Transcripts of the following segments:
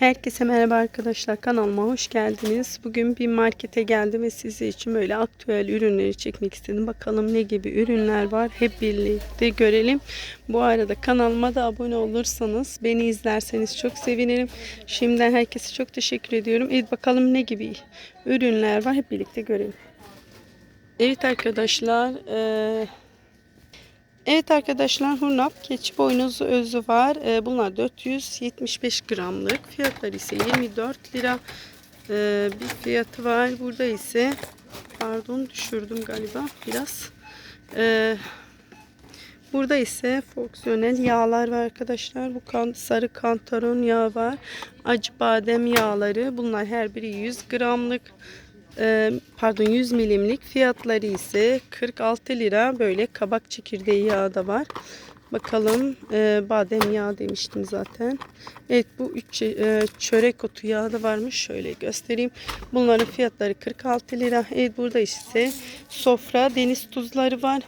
Herkese merhaba arkadaşlar kanalıma hoş geldiniz. Bugün bir markete geldim ve size için böyle aktüel ürünleri çekmek istedim. Bakalım ne gibi ürünler var hep birlikte görelim. Bu arada kanalıma da abone olursanız beni izlerseniz çok sevinirim. Şimdiden herkese çok teşekkür ediyorum. Evet bakalım ne gibi ürünler var hep birlikte görelim. Evet arkadaşlar Evet arkadaşlar hurnap keçi boynuzu özü var. Ee, bunlar 475 gramlık. Fiyatları ise 24 lira ee, bir fiyatı var. Burada ise pardon düşürdüm galiba biraz. Ee, burada ise fonksiyonel yağlar var arkadaşlar. Bu kan, sarı kantaron yağı var. Acı badem yağları. Bunlar her biri 100 gramlık. Ee, pardon 100 milimlik fiyatları ise 46 lira. Böyle kabak çekirdeği yağı da var. Bakalım e, badem yağı demiştim zaten. Evet bu üç e, çörek otu yağı da varmış. Şöyle göstereyim. Bunların fiyatları 46 lira. Evet burada ise sofra deniz tuzları var.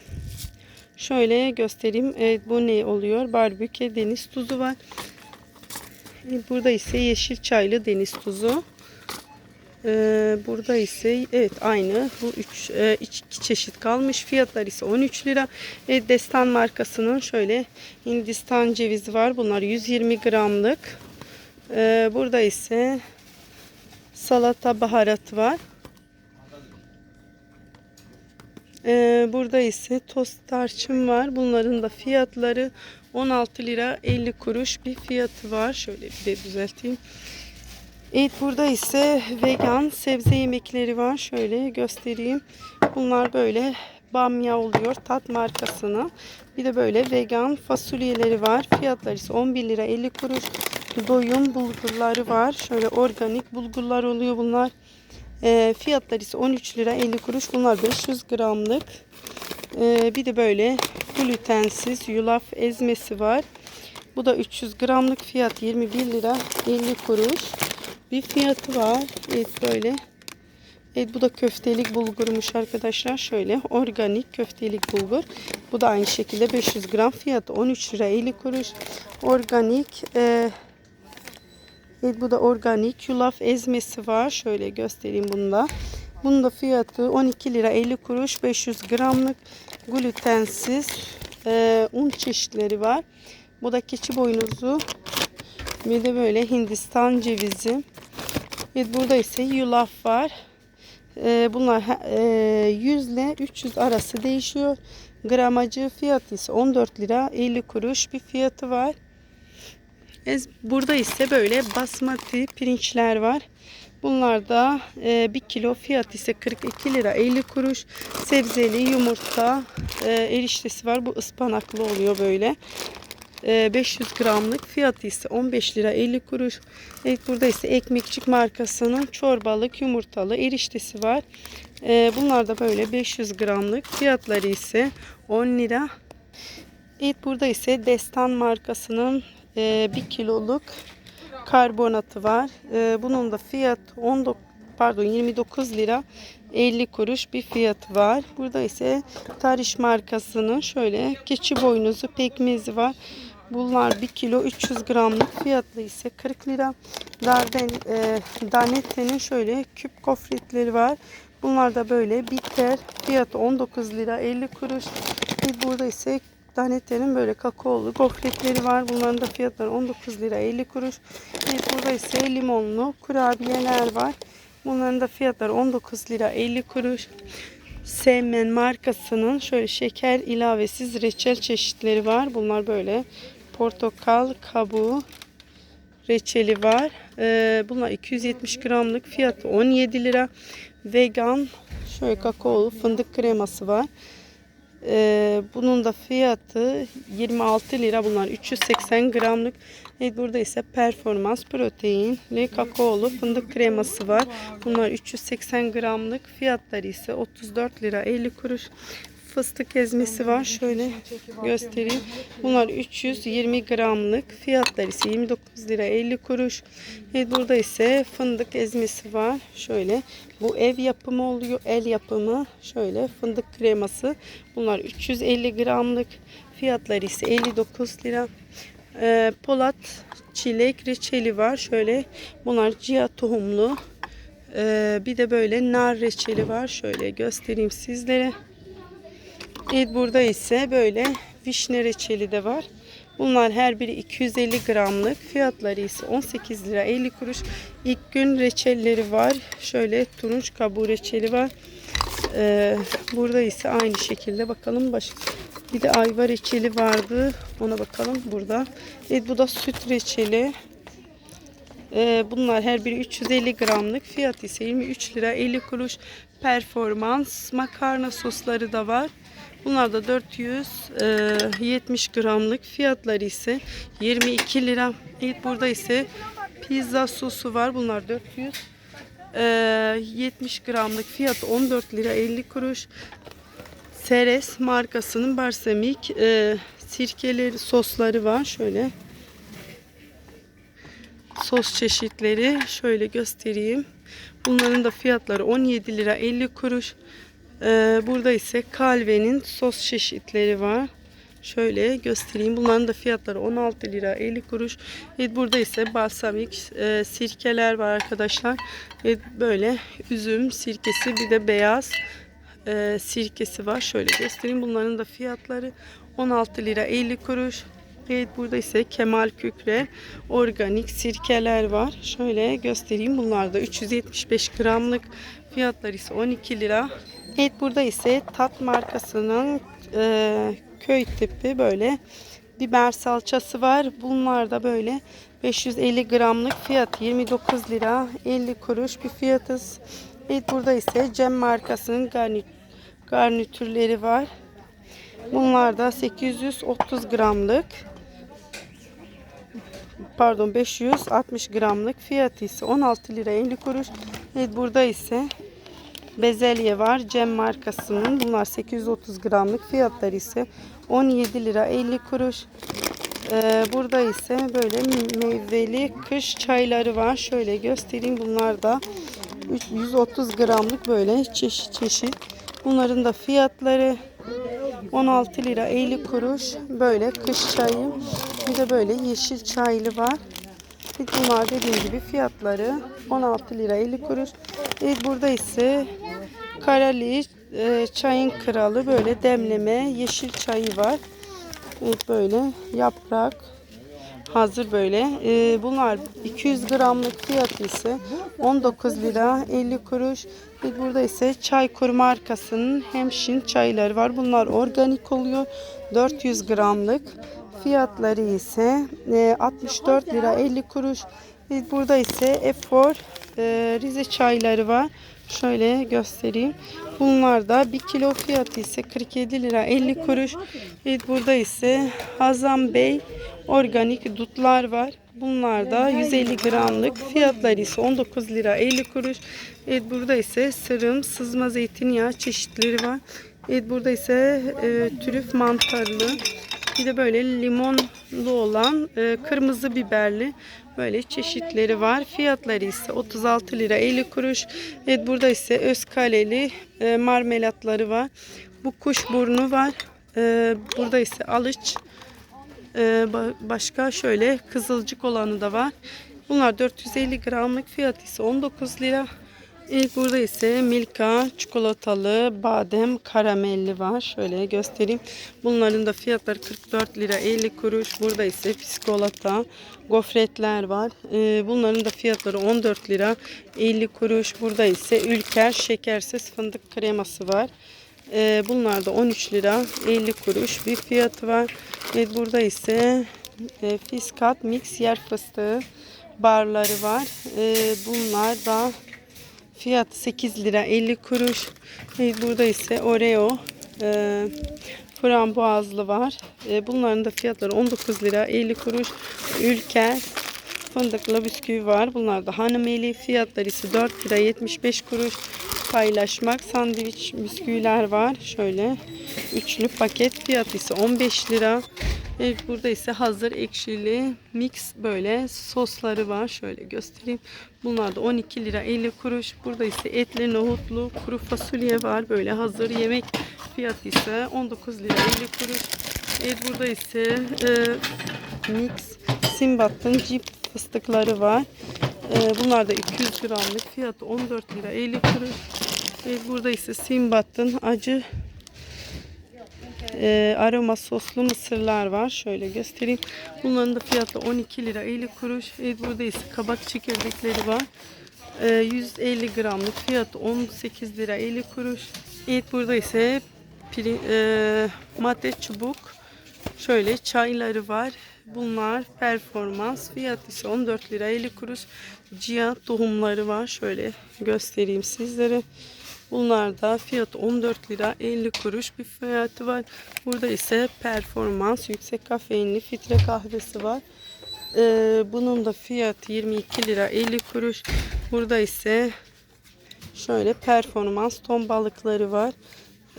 Şöyle göstereyim. Evet bu ne oluyor? Barbekü deniz tuzu var. Burada ise yeşil çaylı deniz tuzu ee, burada ise evet aynı. Bu üç e, iki çeşit kalmış. Fiyatlar ise 13 lira. E, Destan markasının şöyle Hindistan cevizi var. Bunlar 120 gramlık. Ee, burada ise salata baharatı var. Ee, burada ise tost tarçın var. Bunların da fiyatları 16 lira 50 kuruş bir fiyatı var. Şöyle bir de düzelteyim Evet burada ise vegan sebze yemekleri var. Şöyle göstereyim. Bunlar böyle bamya oluyor. Tat markasının. Bir de böyle vegan fasulyeleri var. Fiyatları ise 11 lira 50 kuruş. Doyum bulgurları var. Şöyle organik bulgurlar oluyor bunlar. E, fiyatları ise 13 lira 50 kuruş. Bunlar 500 gramlık. E, bir de böyle glutensiz yulaf ezmesi var. Bu da 300 gramlık fiyat 21 lira 50 kuruş bir fiyatı var. Evet böyle. Evet bu da köftelik bulgurmuş arkadaşlar. Şöyle organik köftelik bulgur. Bu da aynı şekilde 500 gram fiyatı 13 lira 50 kuruş. Organik e, Evet bu da organik yulaf ezmesi var. Şöyle göstereyim bunu da. Bunun da fiyatı 12 lira 50 kuruş 500 gramlık glutensiz e, un çeşitleri var. Bu da keçi boynuzu bir de böyle Hindistan cevizi. Evet, burada ise yulaf var. Ee, bunlar e, 100 ile 300 arası değişiyor. Gramajı fiyatı ise 14 lira 50 kuruş bir fiyatı var. Burada ise böyle basmati pirinçler var. Bunlar da e, 1 kilo fiyat ise 42 lira 50 kuruş. Sebzeli yumurta e, eriştesi var. Bu ıspanaklı oluyor böyle. 500 ee, gramlık fiyatı ise 15 lira 50 kuruş. Evet burada ise ekmekçik markasının çorbalık yumurtalı eriştesi var. Ee, bunlar da böyle 500 gramlık fiyatları ise 10 lira. Evet burada ise Destan markasının 1 e, kiloluk karbonatı var. Ee, bunun da fiyat 19 pardon 29 lira 50 kuruş bir fiyatı var. Burada ise Tariş markasının şöyle keçi boynuzu pekmezi var. Bunlar 1 kilo 300 gramlık fiyatlı ise 40 lira. Darden, e, Danette'nin şöyle küp kofretleri var. Bunlar da böyle bitter. Fiyatı 19 lira 50 kuruş. Burada ise Danette'nin böyle kakaolu gofretleri var. Bunların da fiyatları 19 lira 50 kuruş. Burada ise limonlu kurabiyeler var. Bunların da fiyatları 19 lira 50 kuruş. Sevmen markasının şöyle şeker ilavesiz reçel çeşitleri var. Bunlar böyle portakal kabuğu reçeli var. Ee, bunlar 270 gramlık fiyatı 17 lira. Vegan şöyle kakaolu fındık kreması var. Ee, bunun da fiyatı 26 lira. Bunlar 380 gramlık. Evet, burada ise performans proteinli kakaolu fındık kreması var. Bunlar 380 gramlık. Fiyatları ise 34 lira 50 kuruş fıstık ezmesi var. Şöyle göstereyim. Bunlar 320 gramlık. Fiyatları ise 29 lira 50 kuruş. Evet, burada ise fındık ezmesi var. Şöyle bu ev yapımı oluyor. El yapımı. Şöyle fındık kreması. Bunlar 350 gramlık. Fiyatları ise 59 lira. Ee, Polat çilek reçeli var. Şöyle bunlar chia tohumlu. Ee, bir de böyle nar reçeli var. Şöyle göstereyim sizlere. Evet burada ise böyle vişne reçeli de var. Bunlar her biri 250 gramlık. Fiyatları ise 18 lira 50 kuruş. İlk gün reçelleri var. Şöyle turunç kabuğu reçeli var. Ee, burada ise aynı şekilde bakalım baş bir de ayva reçeli vardı. Ona bakalım burada. Evet bu da süt reçeli. Ee, bunlar her biri 350 gramlık. Fiyat ise 23 lira 50 kuruş. Performans makarna sosları da var. Bunlar da 470 gramlık. Fiyatları ise 22 lira. Evet burada ise pizza sosu var. Bunlar 400 ee, 70 gramlık fiyatı 14 lira 50 kuruş. Seres markasının balsamik e, sirkeleri sosları var. Şöyle sos çeşitleri şöyle göstereyim. Bunların da fiyatları 17 lira 50 kuruş. Ee, burada ise kalvenin sos çeşitleri var. Şöyle göstereyim. Bunların da fiyatları 16 lira 50 kuruş. Evet, burada ise balsamik e, sirkeler var arkadaşlar. Evet, böyle üzüm sirkesi bir de beyaz e, sirkesi var. Şöyle göstereyim. Bunların da fiyatları 16 lira 50 kuruş. Evet burada ise Kemal Kükre organik sirkeler var. Şöyle göstereyim. Bunlar da 375 gramlık. Fiyatları ise 12 lira. Evet burada ise Tat markasının e, köy tipi böyle biber salçası var. Bunlar da böyle 550 gramlık fiyat 29 lira 50 kuruş bir fiyatız. Evet burada ise Cem markasının garnit garnitürleri var. Bunlar da 830 gramlık. Pardon 560 gramlık fiyatı ise 16 lira 50 kuruş. Evet burada ise bezelye var. Cem markasının. Bunlar 830 gramlık fiyatları ise 17 lira 50 kuruş. Ee, burada ise böyle meyveli kış çayları var. Şöyle göstereyim. Bunlar da 130 gramlık böyle çeşit çeşit. Bunların da fiyatları 16 lira 50 kuruş. Böyle kış çayı. Bir de böyle yeşil çaylı var. Bunlar dediğim gibi fiyatları 16 lira 50 kuruş. Evet, burada ise Karali e, çayın kralı böyle demleme yeşil çayı var. Evet böyle yaprak hazır böyle. E, bunlar 200 gramlık fiyatı ise 19 lira 50 kuruş. Evet, burada ise Çaykur markasının hemşin çayları var. Bunlar organik oluyor. 400 gramlık. Fiyatları ise e, 64 lira 50 kuruş. Evet, burada ise Efor e, Rize çayları var. Şöyle göstereyim. Bunlar da 1 kilo fiyatı ise 47 lira 50 kuruş. Burada ise Hazan Bey organik dutlar var. Bunlar da 150 gramlık. Fiyatları ise 19 lira 50 kuruş. Burada ise sırım, sızma zeytinyağı çeşitleri var. Burada ise e, trüf mantarlı. Bir de böyle limonlu olan e, kırmızı biberli böyle çeşitleri var. Fiyatları ise 36 lira 50 kuruş. Evet burada ise özkaleli e, marmelatları var. Bu kuşburnu var. E, burada ise alıç. E, ba- başka şöyle kızılcık olanı da var. Bunlar 450 gramlık fiyatı ise 19 lira. İlk burada ise Milka çikolatalı badem karamelli var. Şöyle göstereyim. Bunların da fiyatları 44 lira 50 kuruş. Burada ise biskolata, gofretler var. Ee, bunların da fiyatları 14 lira 50 kuruş. Burada ise Ülker şekersiz fındık kreması var. Ee, bunlar da 13 lira 50 kuruş bir fiyatı var. Ve burada ise e, Fiskat mix yer fıstığı barları var. Ee, bunlar da Fiyat 8 lira 50 kuruş. Evet, burada ise Oreo e, frambuazlı var. E, bunların da fiyatları 19 lira 50 kuruş. Ülker fındıklı bisküvi var. Bunlar da hanımeli. Fiyatları ise 4 lira 75 kuruş. Paylaşmak sandviç bisküviler var. Şöyle üçlü paket fiyatı ise 15 lira. Evet, burada ise hazır ekşili mix böyle sosları var. Şöyle göstereyim. Bunlar da 12 lira 50 kuruş. Burada ise etli nohutlu kuru fasulye var. Böyle hazır yemek fiyatı ise 19 lira 50 kuruş. Evet burada ise e, mix Simbat'ın cip fıstıkları var. Ee, bunlar da 200 gramlık. Fiyatı 14 lira 50 kuruş. Evet, burada ise Simbat'ın acı e, aroma soslu mısırlar var. Şöyle göstereyim. Bunların da fiyatı 12 lira 50 kuruş. Evet, burada ise kabak çekirdekleri var. E, 150 gramlık fiyatı 18 lira 50 kuruş. Evet burada ise piri, e, mate çubuk şöyle çayları var. Bunlar performans. Fiyat ise 14 lira 50 kuruş. Cia tohumları var. Şöyle göstereyim sizlere. Bunlar da fiyatı 14 lira 50 kuruş bir fiyatı var. Burada ise performans yüksek kafeinli filtre kahvesi var. Ee, bunun da fiyatı 22 lira 50 kuruş. Burada ise şöyle performans ton balıkları var.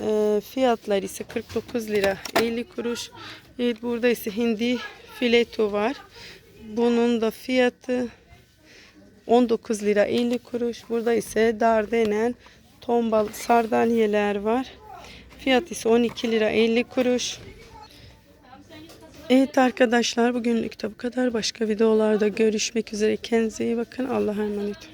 Ee, fiyatlar ise 49 lira 50 kuruş. Evet burada ise hindi fileto var. Bunun da fiyatı 19 lira 50 kuruş. Burada ise Dardenen ton balık sardalyeler var. Fiyat ise 12 lira 50 kuruş. Evet arkadaşlar bugünlük de bu kadar. Başka videolarda görüşmek üzere. Kendinize iyi bakın. Allah'a emanet.